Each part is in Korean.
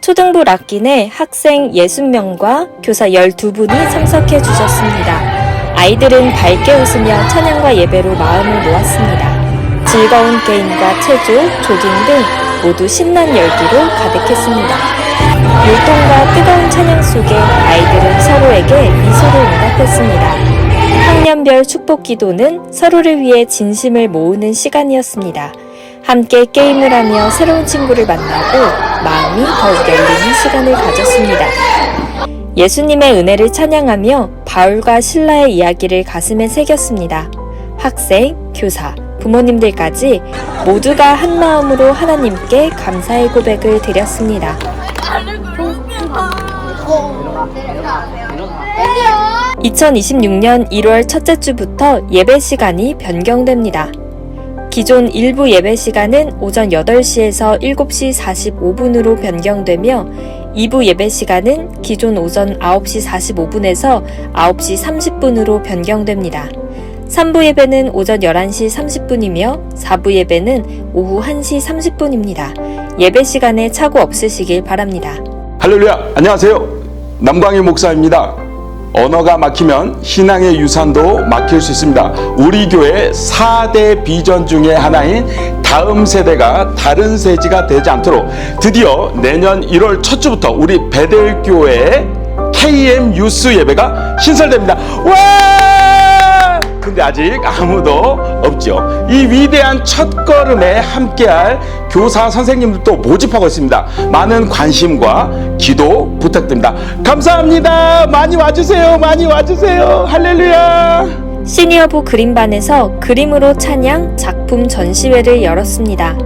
초등부 락긴에 학생 60명과 교사 12분이 참석해 주셨습니다. 아이들은 밝게 웃으며 찬양과 예배로 마음을 모았습니다. 즐거운 게임과 체조, 조깅 등 모두 신난 열기로 가득했습니다. 율동과 뜨거운 찬양 속에 아이들은 서로에게 미소를 응답했습니다. 학년별 축복 기도는 서로를 위해 진심을 모으는 시간이었습니다. 함께 게임을 하며 새로운 친구를 만나고 마음이 더욱 열리는 시간을 가졌습니다. 예수님의 은혜를 찬양하며 바울과 신라의 이야기를 가슴에 새겼습니다. 학생, 교사, 부모님들까지 모두가 한 마음으로 하나님께 감사의 고백을 드렸습니다. 2026년 1월 첫째 주부터 예배 시간이 변경됩니다. 기존 일부 예배 시간은 오전 8시에서 7시 45분으로 변경되며 2부 예배 시간은 기존 오전 9시 45분에서 9시 30분으로 변경됩니다. 3부 예배는 오전 11시 30분이며 4부 예배는 오후 1시 30분입니다. 예배 시간에 착오 없으시길 바랍니다. 할렐루야. 안녕하세요. 남광희 목사입니다. 언어가 막히면 신앙의 유산도 막힐 수 있습니다. 우리 교회 4대 비전 중에 하나인 다음 세대가 다른 세지가 되지 않도록 드디어 내년 1월 첫 주부터 우리 베델교회 KM 유스 예배가 신설됩니다. 와 근데 아직 아무도 없죠. 이 위대한 첫 걸음에 함께할 교사 선생님들도 모집하고 있습니다. 많은 관심과 기도 부탁드립니다. 감사합니다. 많이 와주세요. 많이 와주세요. 할렐루야. 시니어부 그림반에서 그림으로 찬양 작품 전시회를 열었습니다.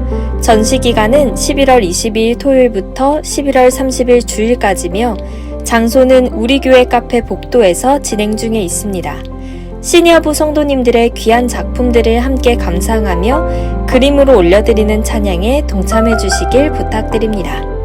전시 기간은 11월 22일 토요일부터 11월 30일 주일까지며 장소는 우리 교회 카페 복도에서 진행 중에 있습니다. 시니어부 성도님들의 귀한 작품들을 함께 감상하며 그림으로 올려드리는 찬양에 동참해 주시길 부탁드립니다.